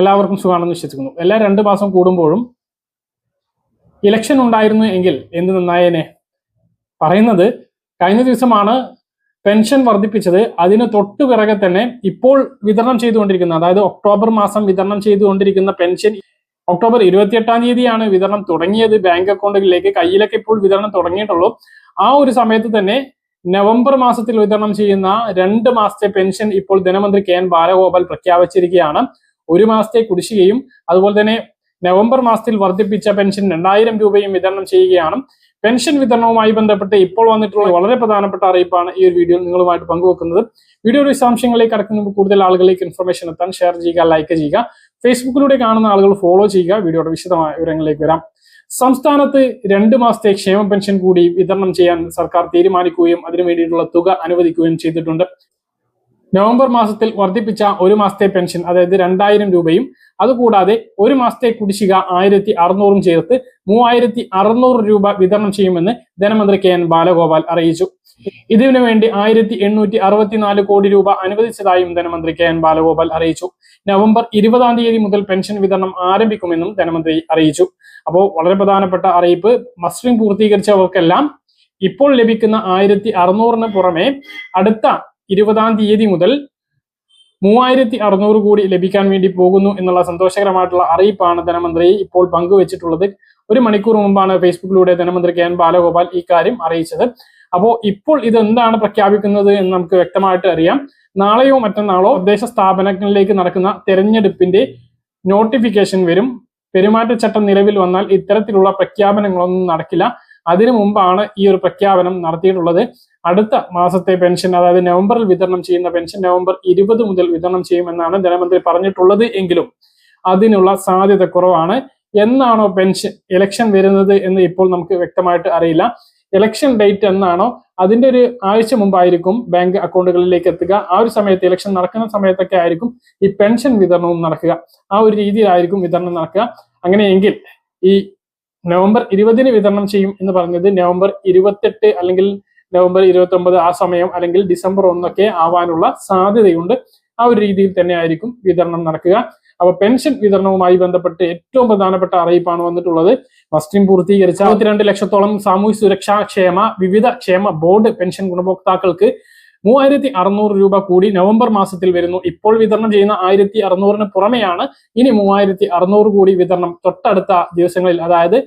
എല്ലാവർക്കും സുഖമാണെന്ന് വിശ്വസിക്കുന്നു. എല്ലാ രണ്ട് മാസം കൂടുമ്പോഴും ഇലക്ഷൻ ഉണ്ടായിരുന്നു എങ്കിൽ എന്ത് നന്നായേനെ? പറയുന്നത് കഴിഞ്ഞ ദിവസമാണ് പെൻഷൻ വർദ്ധിപ്പിച്ചത്. അതിന് തൊട്ടു പിറകെ തന്നെ ഇപ്പോൾ വിതരണം ചെയ്തുകൊണ്ടിരിക്കുന്ന അതായത് ഒക്ടോബർ മാസം വിതരണം ചെയ്തുകൊണ്ടിരിക്കുന്ന പെൻഷൻ ഒക്ടോബർ ഇരുപത്തിയെട്ടാം തീയതിയാണ് വിതരണം തുടങ്ങിയത്. ബാങ്ക് അക്കൗണ്ടുകളിലേക്ക് കയ്യിലൊക്കെ ഇപ്പോൾ വിതരണം തുടങ്ങിയിട്ടുള്ളൂ. ആ ഒരു സമയത്ത് തന്നെ നവംബർ മാസത്തിൽ വിതരണം ചെയ്യുന്ന രണ്ട് മാസത്തെ പെൻഷൻ ഇപ്പോൾ ധനമന്ത്രി കെ എൻ ബാലഗോപാൽ പ്രഖ്യാപിച്ചിരിക്കുകയാണ്. ഒരു മാസത്തെ കുടിശ്ശികയും അതുപോലെ തന്നെ നവംബർ മാസത്തിൽ വർദ്ധിപ്പിച്ച പെൻഷൻ രണ്ടായിരം രൂപയും വിതരണം ചെയ്യുകയാണ്. പെൻഷൻ വിതരണവുമായി ബന്ധപ്പെട്ട് ഇപ്പോൾ വന്നിട്ടുള്ള വളരെ പ്രധാനപ്പെട്ട അറിയിപ്പാണ് ഈ ഒരു വീഡിയോ നിങ്ങളുമായിട്ട് പങ്കുവെക്കുന്നത്. വീഡിയോ വിശദാംശങ്ങളിലേക്ക് കടക്കുന്ന കൂടുതൽ ആളുകളിലേക്ക് ഇൻഫർമേഷൻ എത്താൻ ഷെയർ ചെയ്യുക ലൈക്ക് ചെയ്യുക. ഫേസ്ബുക്കിലൂടെ കാണുന്ന ആളുകൾ ഫോളോ ചെയ്യുക. വീഡിയോയുടെ വിശദമായ വിവരങ്ങളിലേക്ക് വരാം. സംസ്ഥാനത്ത് രണ്ട് മാസത്തെ ക്ഷേമ പെൻഷൻ കൂടി വിതരണം ചെയ്യാൻ സർക്കാർ തീരുമാനിക്കുകയും അതിനു വേണ്ടിയിട്ടുള്ള തുക അനുവദിക്കുകയും ചെയ്തിട്ടുണ്ട്. നവംബർ മാസത്തിൽ വർദ്ധിപ്പിച്ച ഒരു മാസത്തെ പെൻഷൻ അതായത് രണ്ടായിരം രൂപയും അതുകൂടാതെ ഒരു മാസത്തെ കുടിശ്ശിക ആയിരത്തി അറുന്നൂറും ചേർത്ത് മൂവായിരത്തി അറുന്നൂറ് രൂപ വിതരണം ചെയ്യുമെന്ന് ധനമന്ത്രി കെ എൻ ബാലഗോപാൽ അറിയിച്ചു. ഇതിനു വേണ്ടി ആയിരത്തി എണ്ണൂറ്റി അറുപത്തിനാല് കോടി രൂപ അനുവദിച്ചതായും ധനമന്ത്രി കെ എൻ ബാലഗോപാൽ അറിയിച്ചു. നവംബർ ഇരുപതാം തീയതി മുതൽ പെൻഷൻ വിതരണം ആരംഭിക്കുമെന്നും ധനമന്ത്രി അറിയിച്ചു. അപ്പോൾ വളരെ പ്രധാനപ്പെട്ട അറിയിപ്പ് മസ്റ്ററിംഗ് പൂർത്തീകരിച്ചവർക്കെല്ലാം ഇപ്പോൾ ലഭിക്കുന്ന ആയിരത്തി അറുന്നൂറിന് പുറമെ അടുത്ത ഇരുപതാം തീയതി മുതൽ മൂവായിരത്തി അറുന്നൂറ് കോടി ലഭിക്കാൻ വേണ്ടി പോകുന്നു എന്നുള്ള സന്തോഷകരമായിട്ടുള്ള അറിയിപ്പാണ് ധനമന്ത്രി ഇപ്പോൾ പങ്കുവച്ചിട്ടുള്ളത്. ഒരു മണിക്കൂർ മുമ്പാണ് ഫേസ്ബുക്കിലൂടെ ധനമന്ത്രി കെ എൻ ബാലഗോപാൽ ഇക്കാര്യം അറിയിച്ചത്. അപ്പോൾ ഇപ്പോൾ ഇത് എന്താണ് പ്രഖ്യാപിക്കുന്നത് എന്ന് നമുക്ക് വ്യക്തമായിട്ട് അറിയാം. നാളെയോ മറ്റന്നാളോ തദ്ദേശ സ്ഥാപനങ്ങളിലേക്ക് നടക്കുന്ന തെരഞ്ഞെടുപ്പിന്റെ നോട്ടിഫിക്കേഷൻ വരും. പെരുമാറ്റച്ചട്ടം നിലവിൽ വന്നാൽ ഇത്തരത്തിലുള്ള പ്രഖ്യാപനങ്ങളൊന്നും നടക്കില്ല. അതിനു മുമ്പാണ് ഈ ഒരു പ്രഖ്യാപനം നടത്തിയിട്ടുള്ളത്. അടുത്ത മാസത്തെ പെൻഷൻ അതായത് നവംബറിൽ വിതരണം ചെയ്യുന്ന പെൻഷൻ നവംബർ ഇരുപത് മുതൽ വിതരണം ചെയ്യുമെന്നാണ് ധനമന്ത്രി പറഞ്ഞിട്ടുള്ളത് എങ്കിലും അതിനുള്ള സാധ്യത കുറവാണ്. എന്നാണോ പെൻഷൻ ഇലക്ഷൻ വരുന്നത് എന്ന് ഇപ്പോൾ നമുക്ക് വ്യക്തമായിട്ട് അറിയില്ല. ഇലക്ഷൻ ഡേറ്റ് എന്നാണോ അതിന്റെ ഒരു ആഴ്ച മുമ്പായിരിക്കും ബാങ്ക് അക്കൗണ്ടുകളിലേക്ക് എത്തുക. ആ ഒരു സമയത്ത് ഇലക്ഷൻ നടക്കുന്ന സമയത്തൊക്കെ ആയിരിക്കും ഈ പെൻഷൻ വിതരണവും നടക്കുക. ആ ഒരു രീതിയിലായിരിക്കും വിതരണം നടക്കുക. അങ്ങനെയെങ്കിൽ ഈ നവംബർ ഇരുപതിന് വിതരണം ചെയ്യും എന്ന് പറഞ്ഞത് നവംബർ ഇരുപത്തെട്ട് അല്ലെങ്കിൽ നവംബർ ഇരുപത്തി ഒമ്പത് ആ സമയം അല്ലെങ്കിൽ ഡിസംബർ ഒന്നൊക്കെ ആവാനുള്ള സാധ്യതയുണ്ട്. ആ ഒരു രീതിയിൽ തന്നെ ആയിരിക്കും വിതരണം നടക്കുക. അപ്പൊ പെൻഷൻ വിതരണവുമായി ബന്ധപ്പെട്ട് ഏറ്റവും പ്രധാനപ്പെട്ട അറിയിപ്പാണ് വന്നിട്ടുള്ളത്. മസ്റ്റിം പൂർത്തീകരിച്ച അറുപത്തിരണ്ട് ലക്ഷത്തോളം സാമൂഹ്യ സുരക്ഷാ ക്ഷേമ വിവിധ ക്ഷേമ ബോർഡ് പെൻഷൻ ഗുണഭോക്താക്കൾക്ക് മൂവായിരത്തി അറുന്നൂറ് രൂപ കൂടി നവംബർ മാസത്തിൽ വരുന്നു. ഇപ്പോൾ വിതരണം ചെയ്യുന്ന ആയിരത്തി അറുന്നൂറിന് പുറമെയാണ് ഇനി മൂവായിരത്തി അറുന്നൂറ് കൂടി വിതരണം തൊട്ടടുത്ത ദിവസങ്ങളിൽ അതായത്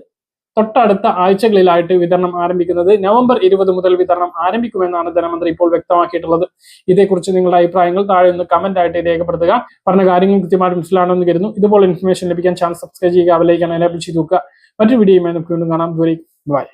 തൊട്ടടുത്ത ആഴ്ചകളിലായിട്ട് വിതരണം ആരംഭിക്കുന്നത്. നവംബർ ഇരുപത് മുതൽ വിതരണം ആരംഭിക്കുമെന്നാണ് ധനമന്ത്രി ഇപ്പോൾ വ്യക്തമാക്കിയിട്ടുള്ളത്. ഇതേക്കുറിച്ച് നിങ്ങളുടെ അഭിപ്രായങ്ങൾ താഴെ ഒന്ന് കമന്റ് ആയിട്ട് രേഖപ്പെടുത്തുക. പറഞ്ഞ കാര്യങ്ങൾ കൃത്യമായിട്ട് മനസ്സിലാണെന്ന് കരുതുന്നു. ഇതുപോലെ ഇൻഫർമേഷൻ ലഭിക്കാൻ ചാനൽ സബ്സ്ക്രൈബ് ചെയ്യുക അവലേക്കാണ് എനേബിൾ ചെയ്തു നോക്കുക മറ്റൊരു വീഡിയോയുമായി നമുക്ക് വീണ്ടും കാണാം. ബൈ